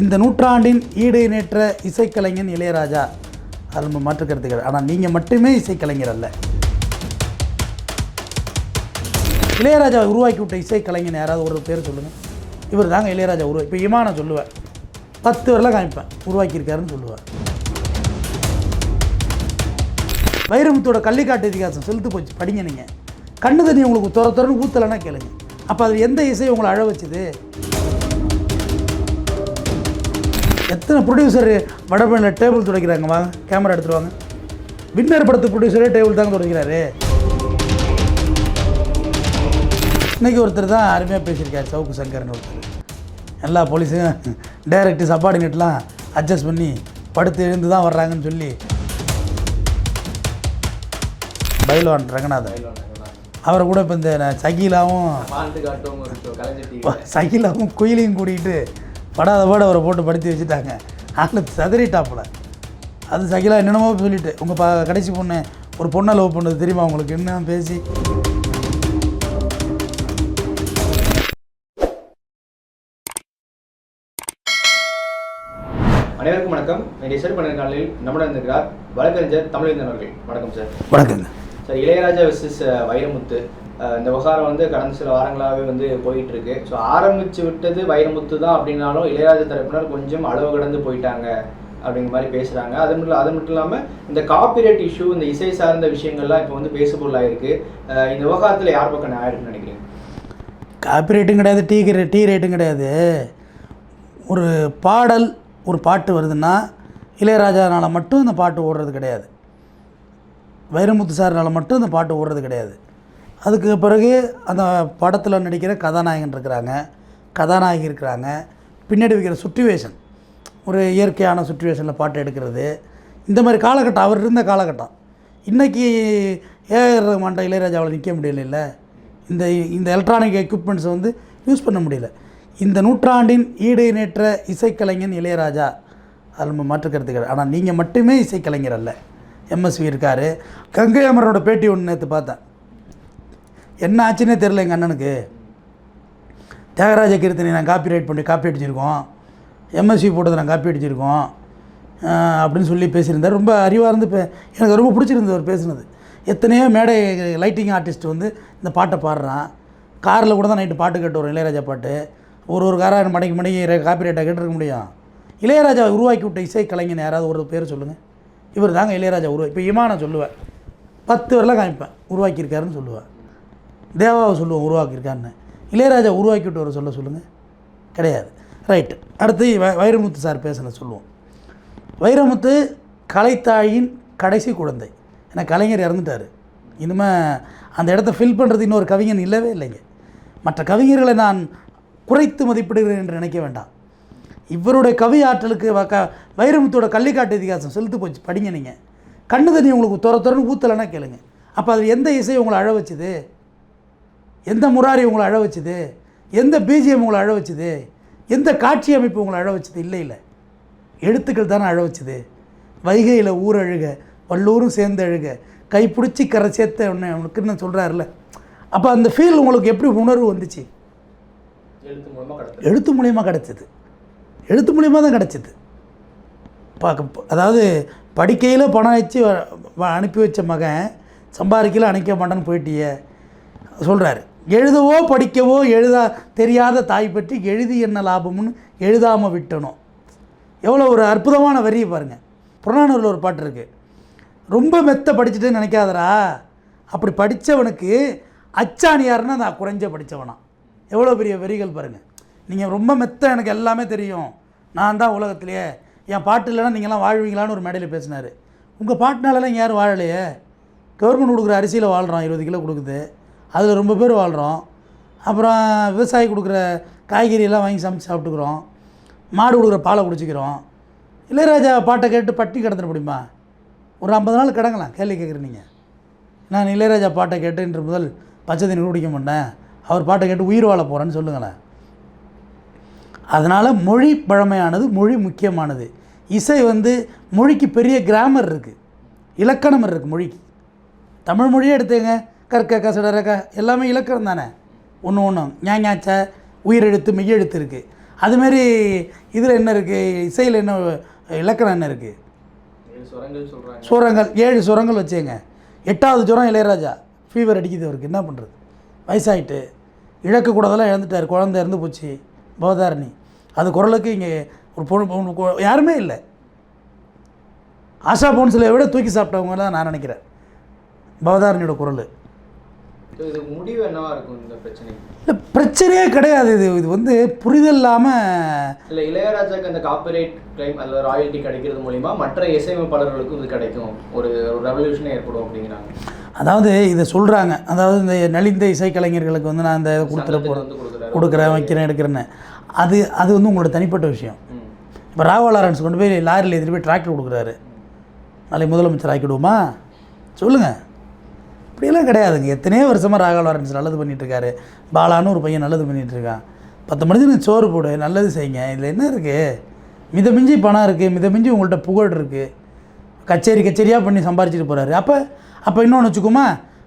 இந்த நூற்றாண்டின் ஈடு இணைற்ற இசைக்கலைஞன் இளையராஜா. அது நம்ம மாற்றுக்கிறது கிடையாது ஆனால் நீங்கள் மட்டுமே இசைக்கலைஞர் அல்ல. இளையராஜா உருவாக்கி விட்ட இசைக்கலைஞன் யாராவது ஒரு பேர் சொல்லுங்கள் இவர் தாங்க இளையராஜா உருவா இப்போ இமான சொல்லுவேன் பத்து வரலாம் காமிப்பேன். உருவாக்கியிருக்காருன்னு சொல்லுவேன் வைரமுத்தோட கள்ளிக்காட்டு இதிகாசம் செலுத்து போச்சு. படிங்க நீங்கள் கண்ணு தண்ணி உங்களுக்கு துற துறன்னு ஊற்றலைன்னா கேளுங்க. அப்போ அது எந்த இசை உங்களை அழ வச்சுது? எத்தனை ப்ரொடியூசர் வடபழனியில் டேபிள் துடைக்கிறாங்க வாங்க கேமரா எடுத்துட்டு வாங்க. வின்னர் படத்து ப்ரொடியூசரே டேபிள் தாங்க துடைக்கிறாரு. இன்னைக்கு ஒருத்தர் தான் அருமையாக பேசியிருக்காரு சவுக்கு சங்கர்னு ஒருத்தர். எல்லா போலீஸும் டைரக்ட் சப்பார்டினேட்லாம் அட்ஜஸ்ட் பண்ணி படுத்து எழுந்து தான் வர்றாங்கன்னு சொல்லி பைல்வான் ரங்கநாதன். அவரை கூட இப்போ இந்த சகிலாவும். சகிலாவும் குயிலையும் கூட்டிகிட்டு படாத பாடு அவரை போட்டு படுத்தி வச்சுட்டாங்க. ஆள் சதறிட்டாப்புல. அது சகிலா என்னென்னமோ சொல்லிட்டு உங்கள் ப கடைசி பொண்ணு ஒரு பொண்ணை லவ் பண்ணது தெரியுமா உங்களுக்கு? என்ன பேசி? அனைவருக்கும் வணக்கம். என்னுடைய பண்ண காலையில் நம்முடன் இருக்கிறார் வழக்கறிஞர் தமிழேந்தன் அவர்கள். வணக்கம் சார் வணக்கங்க. Sir Ilaiyaraaja versus Vairamuthu. இந்த விவகாரம் வந்து கடந்த சில வாரங்களாகவே வந்து போயிட்டுருக்கு. ஸோ ஆரம்பித்து விட்டது வைரமுத்து தான் அப்படின்னாலும் இளையராஜா தரப்பினர் கொஞ்சம் அளவு கடந்து போயிட்டாங்க அப்படிங்கிற மாதிரி பேசுகிறாங்க அது மட்டும் அது மட்டும் இல்லாமல் இந்த காப்பிரைட் இஷ்யூ இந்த இசை சார்ந்த விஷயங்கள்லாம் இப்போ வந்து பேசுபொருளாயிருக்கு அஹ் இந்த விவகாரத்தில் யார் பக்கம் ஆயிருக்குன்னு நினைக்கிறேன் காப்பிரைட்டும் கிடையாது டீ டீ ரேட்டும் கிடையாது. ஒரு பாடல் ஒரு பாட்டு வருதுன்னா இளையராஜானால் மட்டும் அந்த பாட்டு ஓடுறது கிடையாது. வைரமுத்து சார்னால் மட்டும் அந்த பாட்டு ஓடுறது கிடையாது. அதுக்கு பிறகு அந்த படத்தில் நடிக்கிற கதாநாயகன் இருக்கிறாங்க. கதாநாயகி இருக்கிறாங்க. பின்னாடி வைக்கிற சுச்சுவேஷன் ஒரு இயற்கையான சுச்சுவேஷனில் பாட்டு எடுக்கிறது. இந்த மாதிரி காலகட்டம் அவர் இருந்த காலகட்டம். இன்றைக்கி ஏஆர் ரஹ்மான்ட்ட இளையராஜாவில் நிற்க முடியல இந்த இந்த எலக்ட்ரானிக் எக்யூப்மெண்ட்ஸை வந்து யூஸ் பண்ண முடியல. இந்த நூற்றாண்டின் ஈடு இணைற்ற இசைக்கலைஞன் இளையராஜா. அது நம்ம மாற்றுக்கிறது கிடையாது ஆனால் நீங்கள் மட்டுமே இசைக்கலைஞர் அல்ல. எம்எஸ்வி இருக்கார். கங்கை அமரோட பேட்டி ஒன்று நேற்று பார்த்தேன். என்ன ஆச்சுன்னே தெரில எங்கள் அண்ணனுக்கு. தியாகராஜ கீர்த்தனை நான் காப்பி ரைட் பண்ணி காப்பி அடிச்சிருக்கோம். எம்எஸ்சி போட்டதை நான் காப்பி அடிச்சிருக்கோம். அப்படின்னு சொல்லி பேசியிருந்தார். ரொம்ப அறிவாக இருந்து எனக்கு ரொம்ப பிடிச்சிருந்தது அவர் பேசுனது. எத்தனையோ மேடை லைட்டிங் ஆர்டிஸ்ட் வந்து இந்த பாட்டை பாடுறான். காரில் கூட தான் நைட்டு பாட்டு கேட்டு வரும் இளையராஜா பாட்டு. ஒரு ஒரு காராக மணிக்கு மணிக்கு காப்பி ரைட்டாக கேட்டிருக்க முடியும். இளையராஜா உருவாக்கி விட்ட இசை கலைஞன் யாராவது ஒரு பேர் சொல்லுங்கள் இவர் தாங்க இளையராஜா உருவா இப்போ இமானம் சொல்லுவேன் பத்து வரலாம் காமிப்பேன். உருவாக்கியிருக்காருன்னு சொல்லுவேன் தேவாவை சொல்லுவோம் உருவாக்கியிருக்கான்னு. இளையராஜா உருவாக்கிட்டு வர சொல்ல சொல்லுங்கள் கிடையாது. ரைட்டு அடுத்து வ- வைரமுத்து சார் பேசின சொல்லுவோம். வைரமுத்து கலைத்தாயின் கடைசி குழந்தை. ஏன்னா கலைஞர் இறந்துட்டார். இனிமேல் அந்த இடத்த ஃபில் பண்ணுறது இன்னொரு கவிஞன் இல்லவே இல்லைங்க. மற்ற கவிஞர்களை நான் குறைத்து மதிப்பிடுகிறேன் என்று நினைக்க வேண்டாம். இவருடைய கவி ஆற்றலுக்கு வ- க வைரமுத்தோட கள்ளிக்காட்டு இதிகாசம் செலுத்து போச்சு. படிங்க நீங்கள் கண்ணு தண்ணி உங்களுக்கு துற துறன்னு ஊற்றலைன்னா கேளுங்க. அப்போ அது எந்த இசை உங்களை அழ வச்சுது? எந்த முராரி உங்களை அழ வச்சுது? எந்த பிஜிஎம் உங்களை அழ வச்சுது? எந்த காட்சி அமைப்பு உங்களை அழ வச்சுது? இல்லை இல்லை. எழுத்துக்கள் தானே அழ வச்சுது. வைகையில் ஊர் அழுக வல்லூரும் சேர்ந்து அழுக கைப்பிடிச்சி கரை சேர்த்த உடனே உனக்குன்னு சொல்கிறாருல அப்போ அந்த ஃபீல் உங்களுக்கு எப்படி உணர்வு வந்துச்சு? எழுத்து மூலியமாக கிடச்சிது எழுத்து மூலியமாக தான் கிடச்சிது பார்க்க அதாவது படிக்கையில் பணம் வச்சு அனுப்பி வச்ச மகன் சம்பாதிக்கல அணைக்க மாட்டேன்னு போயிட்டியே. சொல்கிறாரு எழுதவோ படிக்கவோ எழுதா தெரியாத தாய் பற்றி எழுதி என்ன லாபம்னு எழுதாமல் விட்டணும். எவ்வளோ ஒரு அற்புதமான வரியை பாருங்கள் புறநானூரில் ஒரு பாட்டு இருக்குது ரொம்ப மெத்த படிச்சுட்டேன்னு நினைக்காதடா. அப்படி படித்தவனுக்கு அச்சாணி யாருன்னா நான் குறைஞ்ச படித்தவனா எவ்வளோ பெரிய வரிகள் பாருங்கள் நீங்கள் ரொம்ப மெத்த எனக்கு எல்லாமே தெரியும். நான் தான் உலகத்திலேயே. என் பாட்டு இல்லைன்னா நீங்கள்லாம் வாழ்வீங்களான்னு ஒரு மேடையில் பேசினார். உங்கள் பாட்டுனாலலாம் இங்கே யாரும் வாழலையே. கவர்மெண்ட் கொடுக்குற அரிசியில் வாழ்கிறோம் இருபது கிலோ கொடுக்குது. அதில் ரொம்ப பேர் வாழ்கிறோம். அப்புறம் விவசாயி கொடுக்குற காய்கறியெல்லாம் வாங்கி சமைச்சு சாப்பிட்டுக்கிறோம். மாடு கொடுக்குற பாலை குடிச்சிக்கிறோம். இளையராஜா பாட்டை கேட்டு பட்டி கிடந்துட முடியுமா? ஒரு ஐம்பது நாள் கிடங்கலாம். கேள்வி கேட்குற நீங்கள் நான் இளையராஜா பாட்டை கேட்டு இன்று முதல் பச்சை தண்ணி குடிக்க மாட்டேன். அவர் பாட்டை கேட்டு உயிர் வாழ போகிறேன்னு சொல்லுங்களேன். அதனால் மொழி பழமையானது மொழி முக்கியமானது. இசை வந்து மொழிக்கு பெரிய கிராமர் இருக்குது இலக்கணம் இருக்குது மொழிக்கு. தமிழ் மொழியே எடுத்துங்க கற்க கசடரக்க எல்லாமே இலக்கணம் தானே? ஒன்று ஒன்று ஞாஞாச்ச உயிரெழுத்து மெய்யெழுத்து இருக்குது அதுமாரி இதில் என்ன இருக்குது இசையில் என்ன இலக்கணம் என்ன இருக்குது சுரங்கள் ஏழு சுரங்கள் வச்சேங்க எட்டாவது சுரம் இளையராஜா. ஃபீவர் அடிக்குது அவருக்கு. என்ன பண்ணுறது வயசாயிட்டு. இழக்கக்கூடாதெல்லாம் இழந்துட்டார். குழந்தை இறந்து போச்சு. பவதாரணி. அது குரலுக்கு இங்கே ஒரு பொண்ணு யாருமே இல்லை. ஆஷா போன்ஸில் விட தூக்கி சாப்பிட்டவங்க தான் நான் நினைக்கிறேன். பவதாரணியோட குரல். இது முடிவு என்னவா இருக்கும் இந்த பிரச்சனைக்கு? இல்லை பிரச்சனையே கிடையாது. இது இது வந்து புரிதல் இல்லாமல் இல்ல இளையராஜாக்கு அந்த காப்பிரைட் கிளைம் அல்ல ராயல்ட்டி கிடைக்கிறது மூலியமா மற்ற இசையமைப்பாளர்களுக்கும் இது கிடைக்கும். ஒரு ஒரு ரெவல்யூஷனே ஏற்படும் அப்படிங்கிறாங்க. அதாவது இதை சொல்கிறாங்க அதாவது இந்த நலிந்த இசைக்கலைஞர்களுக்கு வந்து நான் இந்த இதை கொடுத்துட போகிறேன் கொடுக்குறேன் வைக்கிறேன் எடுக்கிறேன்னு. அது அது வந்து உங்களோட தனிப்பட்ட விஷயம். இப்போ ராவா லாரன்ஸ் கொண்டு போய் லாரியில் ஏற்றிட்டு போய் டிராக்டர் கொடுக்குறாரு. நாளைக்கு முதலமைச்சர் ஆக்கிடுவோமா? சொல்லுங்கள் அப்படியெல்லாம் கிடையாதுங்க. எத்தனையோ வருஷமாக ராகவ லாரன்ஸ் நல்லது பண்ணிகிட்ருக்காரு பாலான்னு ஒரு பையன் நல்லது பண்ணிகிட்ருக்கான் பத்து மனிதனுக்கு சோறு போடு நல்லது செய்யுங்க. இதில் என்ன இருக்குது மிதமிஞ்சி பணம் இருக்குது மிதமிஞ்சி உங்கள்கிட்ட புகழ் இருக்குது கச்சேரி கச்சேரியாக பண்ணி சம்பாரிச்சிட்டு போகிறாரு அப்போ அப்போ இன்னொன்று வச்சுக்கோமா?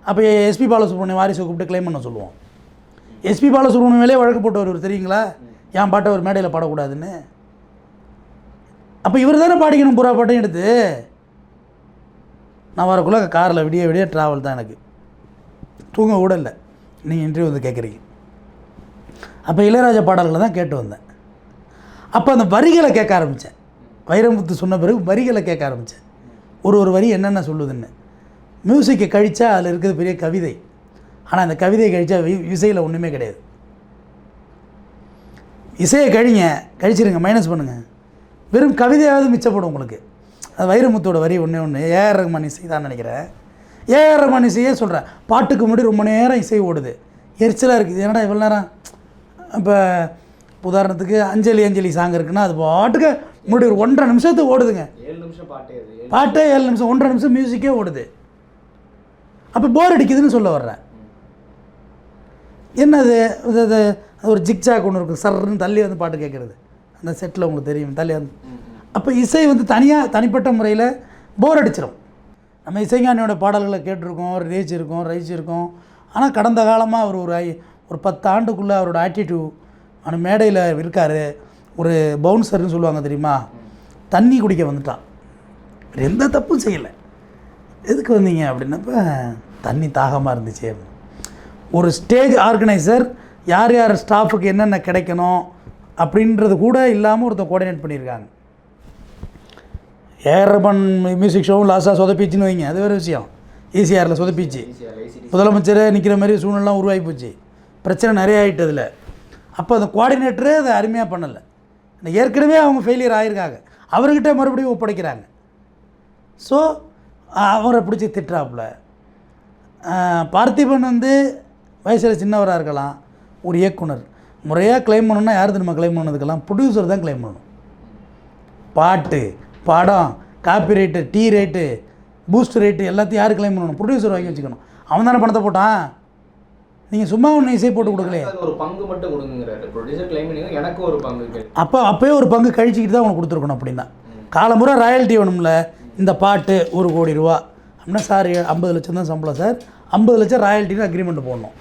அப்போ எஸ்பி பாலசுப்ரமணியம் வாரிசை கூப்பிட்டு கிளைம் பண்ண சொல்லுவோம். எஸ்பி பாலசுப்ரமணியம் மேலே வழக்கு போட்டு வருவார் தெரியுங்களா? என் பாட்டை ஒரு மேடையில் பாடக்கூடாதுன்னு. அப்போ இவர் தானே பாடிக்கணும் புறா பாட்டையும் எடுத்து? நான் வரக்குள்ள காரில் விடிய விடிய ட்ராவல் தான் எனக்கு. தூங்க கூட இல்லை. நீங்கள் இன்டர்வியூ வந்து கேட்குறீங்க. அப்போ இளையராஜா பாடல்களை தான் கேட்டு வந்தேன். அப்போ அந்த வரிகளை கேட்க ஆரம்பித்தேன். வைரமுத்து சொன்ன பிறகு வரிகளை கேட்க ஆரம்பித்தேன். ஒரு ஒரு வரி என்னென்ன சொல்லுதுன்னு. மியூசிக்கை கழித்தா அதில் இருக்கிறது பெரிய கவிதை. ஆனால் அந்த கவிதையை கழித்தா இசையில் ஒன்றுமே கிடையாது. இசையை கழிங்க கழிச்சிருங்க மைனஸ் பண்ணுங்கள் வெறும் கவிதையாவது மிச்சப்படும் உங்களுக்கு. அது வைரமுத்தோட வரி ஒன்றே ஒன்று ஏஆர் ரஹ்மான் இசை தான் நினைக்கிறேன் ஏஆர் ரஹ்மான் இசையே சொல்கிறேன் பாட்டுக்கு முன்னாடி ரொம்ப நேரம் இசை ஓடுது. எரிச்சலாக இருக்குது. என்னடா இவ்வளோ நேரம்? இப்போ உதாரணத்துக்கு அஞ்சலி அஞ்சலி சாங் இருக்குன்னா அது பாட்டுக்கு முன்னாடி ஒரு ஒன்றரை நிமிஷத்துக்கு ஓடுதுங்க. ஏழு நிமிஷம் பாட்டே ஏழு பாட்டே ஏழு நிமிஷம் ஒன்றரை நிமிஷம் மியூசிக்கே ஓடுது. அப்போ போர் அடிக்குதுன்னு சொல்ல வர்றேன் என்னது? இது ஒரு ஜிக்ஜாக் ஒன்று இருக்கும் சர்ன்னு தள்ளி வந்து பாட்டு கேட்குறது அந்த செட்டில் உங்களுக்கு தெரியும். தள்ளி வந்து. அப்போ இசை வந்து தனியாக தனிப்பட்ட முறையில் போர் அடிச்சிடும் நம்ம இசைஞானியோட பாடல்களை கேட்டிருக்கோம் ரேஜ் இருக்கும் ரைஸ் இருக்கும் ஆனால் கடந்த காலமாக அவர் ஒரு ஐ- ஒரு பத்து ஆண்டுக்குள்ளே அவரோட ஆட்டிடியூட் அந்த மேடையில் இருக்கார். ஒரு பவுன்சர்னு சொல்லுவாங்க தெரியுமா? தண்ணி குடிக்க வந்துட்டான். வேறு எந்த தப்பும் செய்யலை. எதுக்கு வந்தீங்க அப்படின்னப்ப தண்ணி தாகமாக இருந்துச்சு ஒரு ஸ்டேஜ் ஆர்கனைசர் யார் யார் ஸ்டாஃபுக்கு என்னென்ன கிடைக்கணும் அப்படின்றது கூட இல்லாமல் ஒருத்தர் கோஆர்டினேட் பண்ணியிருக்காங்க. ஏர்பன் மியூசிக் ஷோவும் லாஸ்ட்டாக சொதப்பிச்சுன்னு வைங்க. அது வேறு விஷயம். ஈசிஆரில் சொதப்பிச்சு. முதலமைச்சரே நிற்கிற மாதிரி சூழ்நிலாம் உருவாகி போச்சு. பிரச்சனை நிறைய ஆகிட்டு அதில். அப்போ அந்த கோஆர்டினேட்டரே அதை அருமையாக பண்ணலை. ஏற்கனவே அவங்க ஃபெயிலியர் ஆகியிருக்காங்க அவர்கிட்ட மறுபடியும் ஒப்படைக்கிறாங்க. ஸோ அவரை பிடிச்சி திட்டுறாப்புல. பார்த்திபன் வந்து வயசில் சின்னவராக இருக்கலாம். ஒரு இயக்குனர். முறையாக கிளைம் பண்ணணும்னா யார் தெரியுமா கிளைம் பண்ணதுக்கெல்லாம்? ப்ரொடியூசர் தான் கிளைம் பண்ணணும். பாட்டு. படம் copy rate tea rate Boost rate எல்லாத்தையும் யார் க்ளைம் பண்ணணும்? ப்ரொடியூசர் வாங்கி வச்சுக்கணும். அவன் தானே பணத்தை போட்டான்? நீங்கள் சும்மா ஒன்று இசை போட்டு கொடுக்கலையே. ஒரு பங்கு மட்டும் கொடுங்கிறாரு ப்ரொடியூசர் கிளைம் பண்ணி எனக்கு ஒரு பங்கு அப்போ அப்போயே ஒரு பங்கு கழிச்சிக்கிட்டு தான் உனக்கு கொடுத்துருக்கணும் அப்படின்னா. காலமுறை ராயல்ட்டி வேணும்ல இந்த பாட்டு ஒரு கோடி ரூபா. அப்படின்னா சார் ஐம்பது லட்சம் தான் சம்பளம் சார் ஐம்பது லட்சம் ராயல்ட்டின்னு அக்ரிமெண்ட் போடணும்.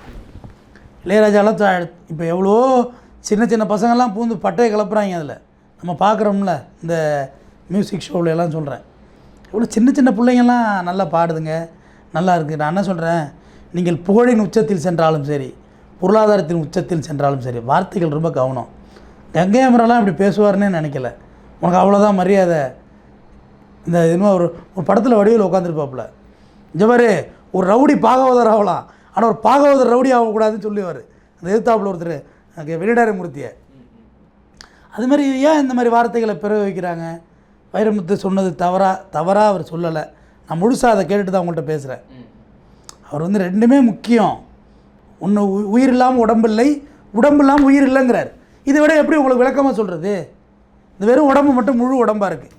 இளையராஜாலாம் இப்போ எவ்வளோ சின்ன சின்ன பசங்கள்லாம் பூந்து பட்டையை கிளப்புறாங்க அதில். நம்ம பார்க்குறோம்ல இந்த மியூசிக் ஷோவில் எல்லாம் சொல்கிறேன் இவ்வளோ சின்ன சின்ன பிள்ளைங்கள்லாம் நல்லா பாடுதுங்க. நல்லா இருக்குது நான் என்ன சொல்கிறேன் நீங்கள் புகழின் உச்சத்தில் சென்றாலும் சரி பொருளாதாரத்தின் உச்சத்தில் சென்றாலும் சரி வார்த்தைகள் ரொம்ப கவனம். கங்கை அமரெல்லாம் இப்படி பேசுவார்னே நினைக்கல. உனக்கு அவ்வளோதான் மரியாதை. இந்த இன்னும் ஒரு ஒரு படத்தில் வடிவில் உட்காந்துருப்பாப்புல ஜவரு ஒரு ரவுடி பாகவதர் ஆகலாம் ஆனால் ஒரு பாகவதர் ரவுடி ஆகக்கூடாதுன்னு சொல்லுவார். அந்த எதிர்த்தாப்பில் ஒருத்தர் அங்கே வெளியிடார மூர்த்தியை அது மாதிரி ஏன் இந்த மாதிரி வார்த்தைகளை பிறகு வைக்கிறாங்க? வைரமுத்து சொன்னது தவறா தவறாக அவர் சொல்லலை. நான் முழுசாக அதை கேட்டுட்டு தான் உங்கள்கிட்ட பேசுகிறேன். அவர் வந்து ரெண்டுமே முக்கியம். ஒன்று உயிர் இல்லாமல் உடம்பு இல்லை உடம்பு இல்லாமல் உயிர் இல்லைங்கிறார். இதை விட எப்படி உங்களுக்கு விளக்கமாக சொல்கிறது இந்த வெறும் உடம்பு மட்டும் முழு உடம்பாக இருக்குது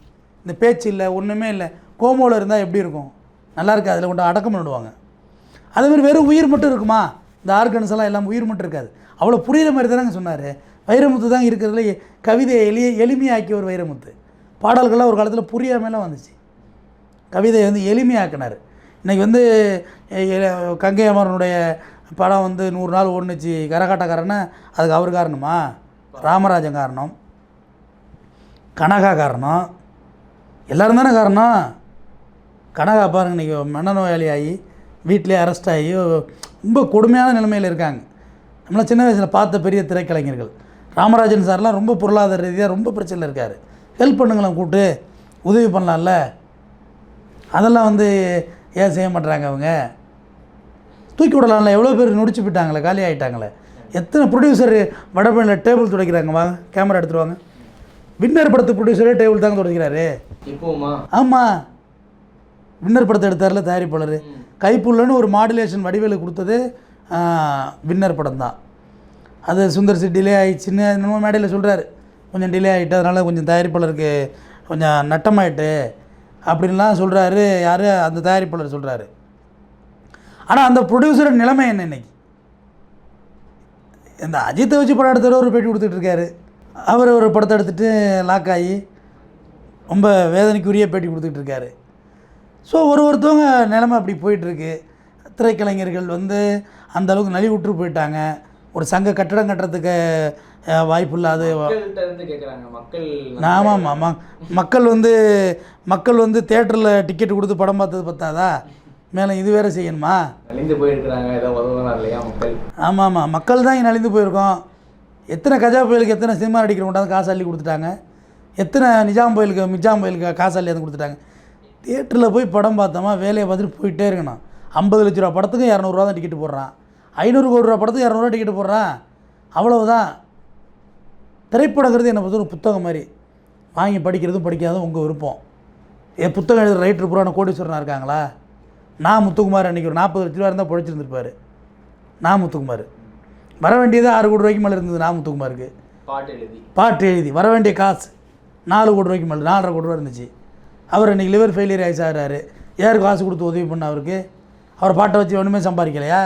இந்த பேச்சு இல்லை ஒன்றுமே இல்லை. கோமோவில் இருந்தால் எப்படி இருக்கும்? நல்லா இருக்கு? அதில் கொண்டு அடக்கம் பண்ணிடுவாங்க. அதே மாதிரி வெறும் உயிர் மட்டும் இருக்குமா? இந்த ஆர்கன்ஸ் எல்லாம் எல்லாம் உயிர் மட்டும் இருக்காது. அவ்வளோ புரியுற மாதிரி தானங்க சொன்னார். வைரமுத்து தான் இருக்கிறதுல கவிதையை எளிய எளிமையாக்கிய ஒரு வைரமுத்து. பாடல்கள்லாம் ஒரு காலத்தில் புரியாமலாம் வந்துச்சு. கவிதையை வந்து எளிமையாக்கினார். இன்றைக்கி வந்து கங்கை அமரனுடைய படம் வந்து நூறு நாள் ஓடுனுச்சு. கரகாட்டக்காரன்னா அதுக்கு அவர் காரணமா? ராமராஜன் காரணம். கனகா காரணம். எல்லாரும் தானே காரணம்? கனகா பாருங்க இன்றைக்கி மனநோயாளி ஆகி வீட்டிலே அரெஸ்ட் ஆகி ரொம்ப கொடுமையான நிலைமையில் இருக்காங்க. நம்மளாம் சின்ன வயசில் பார்த்த பெரிய திரைக்கலைஞர்கள். ராமராஜன் சார்லாம் ரொம்ப பொருளாதார ரீதியாக ரொம்ப பிரச்சனையில் இருக்கார். ஹெல்ப் பண்ணுங்களேன் கூப்பிட்டு. உதவி பண்ணலாம்ல. அதெல்லாம் வந்து ஏன் செய்ய மாட்றாங்க அவங்க? தூக்கி விடலாம்ல. எவ்வளோ பேர் நொடிச்சு போயிட்டாங்களே காலி ஆகிட்டாங்களே எத்தனை ப்ரொடியூசர் வடபழனியில் டேபிள் துடைக்கிறாங்க வாங்க. கேமரா வாங்க. வின்னர் படத்து ப்ரொடியூசரே டேபிள் தாங்க துடைக்கிறாரு. ஆமாம் வின்னர் படத்தை எடுத்தார்ல தயாரிப்பாளர். கைப்புள்ளன்னு ஒரு மாடுலேஷன் வடிவேலு கொடுத்தது வின்னர் படம் தான் அது சுந்தர் சி டிலே ஆயிடுச்சுன்னு என்னமோ மேடையில் சொல்கிறாரு கொஞ்சம் டிலே ஆகிட்டு அதனால் கொஞ்சம் தயாரிப்பாளருக்கு கொஞ்சம் நட்டமாயிட்டு அப்படின்லாம் சொல்கிறாரு யார்? அந்த தயாரிப்பாளர் சொல்கிறாரு ஆனால் அந்த ப்ரொடியூசர் நிலைமை என்ன இன்னைக்கு? இந்த அஜித்தை வச்சு படம் எடுத்தவர் ஒரு பேட்டி கொடுத்துட்ருக்காரு அவர் ஒரு படத்தை எடுத்துகிட்டு லாக் ஆகி ரொம்ப வேதனைக்குரிய பேட்டி கொடுத்துட்ருக்காரு ஸோ ஒரு ஒருத்தவங்க நிலமை அப்படி போயிட்டுருக்கு திரைக்கலைஞர்கள் வந்து அந்த அளவுக்கு நலிவுற்று போயிட்டாங்க. ஒரு சங்க கட்டடம் கட்டுறதுக்கு வாய்ப்பு மக்கள் ஆமாம் ஆமாம் மக்கள் வந்து மக்கள் வந்து தேட்டரில் டிக்கெட் கொடுத்து படம் பார்த்தது பத்தாதா? மேலே இது வேறு செய்யணுமா? நலிந்து போயிருக்கிறாங்க. ஏதோ உதவலாம் இல்லையா மக்கள்? ஆமாம் ஆமாம் மக்கள் தான் இங்கே நலிந்து போயிருக்கோம். எத்தனை கஜா புயலுக்கு எத்தனை சினிமா நடிக்கிற கொண்டாந்து காசு அள்ளி கொடுத்துட்டாங்க? எத்தனை நிஜாம் புயலுக்கு மிஜாம் புயலுக்கு காசு அள்ளி வந்து கொடுத்துட்டாங்க? தியேட்டரில் போய் படம் பார்த்தோமா? வேலையை பார்த்துட்டு போயிட்டே இருக்கணும். ஐம்பது லட்ச ரூபா படத்துக்கு இரநூறுவா தான் டிக்கெட் போடுறான். ஐநூறு கோடி ரூபா படத்துக்கு இரநூறுவா டிக்கெட் போடுறான். அவ்வளவுதான். திரைப்படங்கிறது என்னை பொறுத்த ஒரு புத்தகம் மாதிரி. வாங்கி படிக்கிறதும் படிக்காதும் உங்கள் விருப்பம். என் புத்தகம் எழுதுகிற ரைட்டர் புராண கோடீஸ்வரனாக இருக்காங்களா? நான் முத்துக்குமார் அன்றைக்கி ஒரு நாற்பது லட்ச ரூபா இருந்தால் பொழைச்சிருந்துருப்பார் நான் முத்துக்குமார். வர வேண்டியது ஆறு கோடி ரூபாய்க்கு மேலே இருந்தது நான் முத்துக்குமாருக்கு. பாட்டு எழுதி. பாட்டு எழுதி. வர வேண்டிய காசு நாலு கோடி ரூபாய்க்கு மேலே நாலரை கோடி ரூபா இருந்துச்சு. அவர் இன்றைக்கி லிவர் ஃபெயிலியர் ஆகி சாகிறாரு யார் காசு கொடுத்து உதவி பண்ண அவருக்கு? அவர் பாட்டை வச்சு ஒன்றுமே சம்பாதிக்கலையா?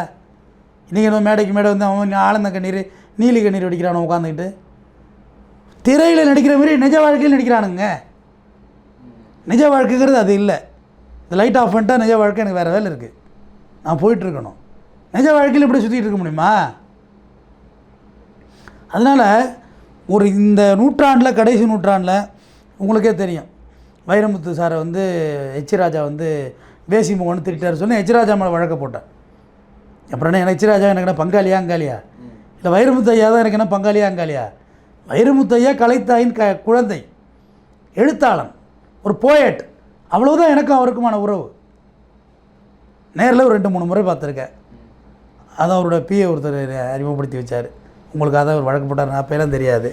இன்றைக்கி நம்ம மேடைக்கு மேடை வந்து அவன் ஆனந்த கண்ணீர் நீலி கண்ணீர் அடிக்கிறானு உட்காந்துக்கிட்டு திரையில் நடிக்கிற மாதிரி நிஜ வாழ்க்கையில் நடிக்கிறானுங்க. நிஜ வாழ்க்கைங்கிறது அது இல்லை. இந்த லைட் ஆஃப் பண்ணிட்டா நிஜ வாழ்க்கை எனக்கு வேறு வேலை இருக்குது நான் போயிட்டுருக்கணும். நிஜ வாழ்க்கையில் இப்படி சுற்றிட்டு இருக்க முடியுமா? அதனால் ஒரு இந்த நூற்றாண்டில் கடைசி நூற்றாண்டில் உங்களுக்கே தெரியும். வைரமுத்து சாரை வந்து எச் ராஜா வந்து வேசி முகம்னு திட்டார் சொல்லி எச் ராஜா மேலே வழக்க போட்டேன் அப்புறம் என்ன ராஜா எனக்கு என்ன பங்காளியா அங்காளியா? இல்லை வைரமுத்து ஐயா தான் எனக்கு என்ன பங்காளியா அங்காளியா? வைரமுத்தையா கலைத்தாயின் க குழந்தை எழுத்தாளன் ஒரு போயட் அவ்வளவுதான் எனக்கும் அவருக்குமான உறவு. நேரில் ஒரு ரெண்டு மூணு முறை பார்த்துருக்கேன். அதை அவரோட பிஏ ஒருத்தர் அறிமுகப்படுத்தி வச்சார். உங்களுக்கு அதான் ஒரு வழக்கு போட்டார் நான் பேரெல்லாம் தெரியாது.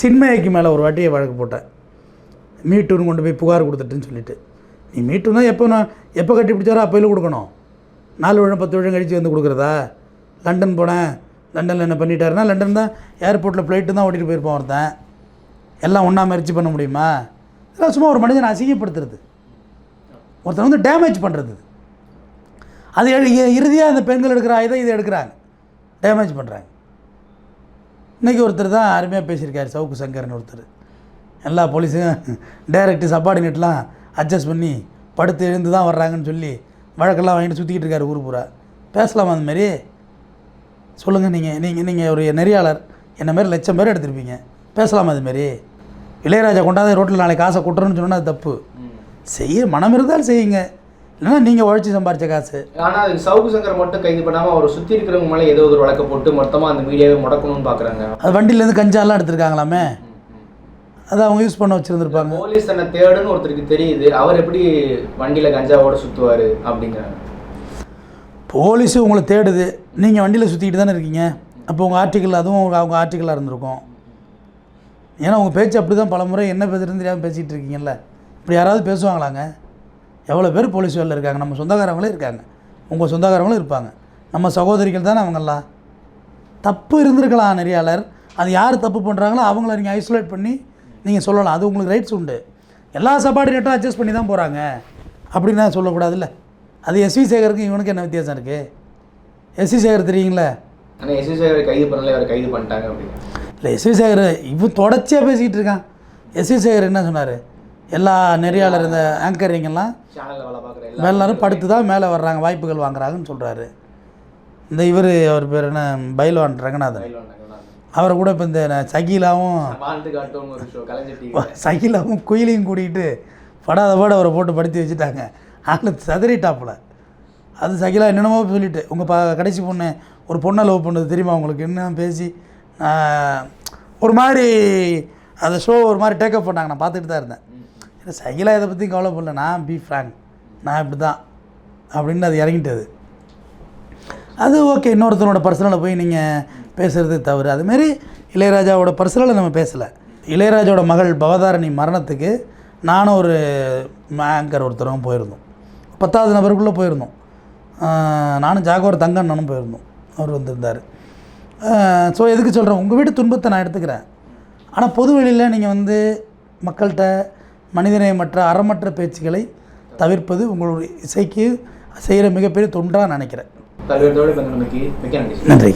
சின்மய்க்கு மேலே ஒரு வாட்டியை வழக்கு போட்டேன். மீட்டுன்னு கொண்டு போய் புகார் கொடுத்துட்டுன்னு சொல்லிட்டு. நீ மீட்டுனா எப்போ நான் எப்போ கட்டி பிடிச்சாரோ அப்போயிலும் கொடுக்கணும். நாலு வருஷம் பத்து வருஷம் கழித்து வந்து கொடுக்குறதா? லண்டன் போனேன். லண்டனில் என்ன பண்ணிட்டாருன்னா லண்டன் தான் ஏர்போர்ட்டில் ஃப்ளைட்டு தான் ஓட்டிகிட்டு போயிருப்பான் ஒருத்தன். எல்லாம் ஒன்றா முயற்சி பண்ண முடியுமா? இதெல்லாம் சும்மா ஒரு மனிதனை அசிங்கப்படுத்துறது. ஒருத்தன் வந்து டேமேஜ் பண்ணுறது அது இறுதியாக அந்த பெண்கள் எடுக்கிற ஆயுதம் இதை எடுக்கிறாங்க. டேமேஜ் பண்ணுறாங்க இன்றைக்கி ஒருத்தர் தான் அருமையாக பேசியிருக்காரு சவுக்கு சங்கர்னு ஒருத்தர். எல்லா போலீஸும் டைரக்ட் சப்பார்டினேட்லாம் அட்ஜஸ்ட் பண்ணி படுத்து எழுந்து தான் வர்றாங்கன்னு சொல்லி வழக்கெல்லாம் வாங்கிட்டு சுற்றிக்கிட்டு இருக்காரு ஊர் பூரா. பேசலாமா அந்தமாரி சொல்லுங்கள் நீங்கள் நீங்கள் நீங்கள் ஒரு நெறியாளர். என்ன மாதிரி லட்சம் பேர் எடுத்திருப்பீங்க? பேசலாமா அது மாதிரி இளையராஜா கொண்டாந்து ரோட்டில் நாளைக்கு காசை கொட்டுறோன்னு சொன்னால் அது தப்பு. செய்ய மனம் இருந்தால் செய்யுங்க. இல்லைன்னா நீங்கள் உழைச்சி சம்பாரிச்ச காசு. ஆனா அதுக்கு சவுக்கு சங்கர் மட்டும் கைது பண்ணாம அவரை சுத்தி இருக்கிறவங்க மேல ஏதோ ஒரு வழக்க போட்டு மொத்தமா அந்த மீடியாவை முடக்கணும்னு பாக்குறாங்க. அது வண்டியிலேருந்து கஞ்சாலாம் எடுத்திருக்காங்களாமே? அதை அவங்க யூஸ் பண்ண வச்சுருந்துருப்பாங்க. போலீஸ் தன்னை தேடுன்னு ஒருத்தருக்கு தெரியுது. அவர் எப்படி வண்டியில கஞ்சாவோட சுத்துவாரு அப்படிங்கிறாங்க. போலீஸு உங்களை தேடுது. நீங்கள் வண்டியில் சுற்றிக்கிட்டு தானே இருக்கீங்க? அப்போ உங்கள் ஆர்டிக்கல் அதுவும் அவங்க அவங்க ஆர்டிக்கலாக இருந்திருக்கும். ஏன்னா உங்கள் பேச்சு அப்படி தான் பலமுறை என்ன பேசுறதுன்னு தெரியாமல் பேசிகிட்டு இருக்கீங்கல்ல. இப்படி யாராவது பேசுவாங்களாங்க? எவ்வளோ பேர் போலீஸ் வேலையில் இருக்காங்க? நம்ம சொந்தக்காரங்களே இருக்காங்க. உங்கள் சொந்தக்காரங்களும் இருப்பாங்க. நம்ம சகோதரிகள் தானே அவங்கெல்லாம் தப்பு இருந்திருக்கலாம் நெறியாளர் அது யார் தப்பு பண்ணுறாங்களோ அவங்கள நீங்கள் ஐசோலேட் பண்ணி நீங்கள் சொல்லலாம். அது உங்களுக்கு ரைட்ஸ் உண்டு. எல்லா சபார்டினேட்டும் அட்ஜஸ்ட் பண்ணி தான் போகிறாங்க அப்படின்னு நான் சொல்லக்கூடாதுல்ல. அது எஸ்வி சேகருக்கு இவனுக்கு என்ன வித்தியாசம் இருக்குது எஸ்வி சேகர் தெரியுங்களே? ஆனா எஸ்வி சேகரை கைது பண்ணல அவரை கைது பண்ணிட்டாங்க அப்படின்னு. இல்லை எஸ்வி சேகர் இவன் தொடர்ச்சியாக பேசிக்கிட்டு இருக்கான். எஸ்வி சேகர் என்ன சொன்னார்? எல்லா நெறியாளர் இந்த ஆங்கரிங் எல்லாம் சேனல்ல வேலை பார்க்குற எல்லாரும் படுத்து தான் மேலே வர்றாங்க வாய்ப்புகள் வாங்குறாங்கன்னு சொல்கிறாரு இந்த இவர் அவர் பேர் என்ன? பைல்வான் ரங்கநாதன். அவரை கூட இப்போ இந்த சகிலாவும் சகிலாவும் குயிலையும் கூட்டிகிட்டு படாத பாடு அவரை போட்டு படுத்தி வச்சுட்டாங்க. ஆள் சதறிட்டாப்புல அது சகிலா என்னென்னமோ சொல்லிட்டு உங்கள் ப கடைசி பொண்ணு ஒரு பொண்ணை லவ் பண்ணது தெரியுமா உங்களுக்கு? என்ன பேசி ஒரு மாதிரி அந்த ஷோ ஒரு மாதிரி டேக்கப் பண்ணாங்க. நான் பார்த்துட்டு தான் இருந்தேன். ஏன்னா சகிலா இதை பற்றி கவலைப்படல நான் பி ஃப்ராங்க் நான் இப்படி தான் அப்படின்னு அது இறங்கிட்டது. அது ஓகே இன்னொருத்தனோட பர்சனலை போய் நீங்கள் பேசுகிறது தவறு. அதுமாரி இளையராஜாவோட பர்சனலை நம்ம பேசலை. இளையராஜாவோட மகள் பவதாரணி மரணத்துக்கு நானும் ஒரு ஆங்கர் ஒருத்தரும் போயிருந்தோம். பத்தாவது நபருக்குள்ளே போயிருந்தோம். நானும் ஜாகோர் தங்கண்ணனும் போயிருந்தோம். அவர் வந்திருந்தார். ஸோ எதுக்கு சொல்கிறேன் உங்கள் வீட்டு துன்பத்தை நான் எடுத்துக்கிறேன். ஆனால் பொது வெளியில் நீங்கள் வந்து மக்கள்கிட்ட மனிதநேயமற்ற அறமற்ற பேச்சுக்களை தவிர்ப்பது உங்களுடைய இசைக்கு செய்கிற மிகப்பெரிய தொண்டாக நினைக்கிறேன். நன்றி.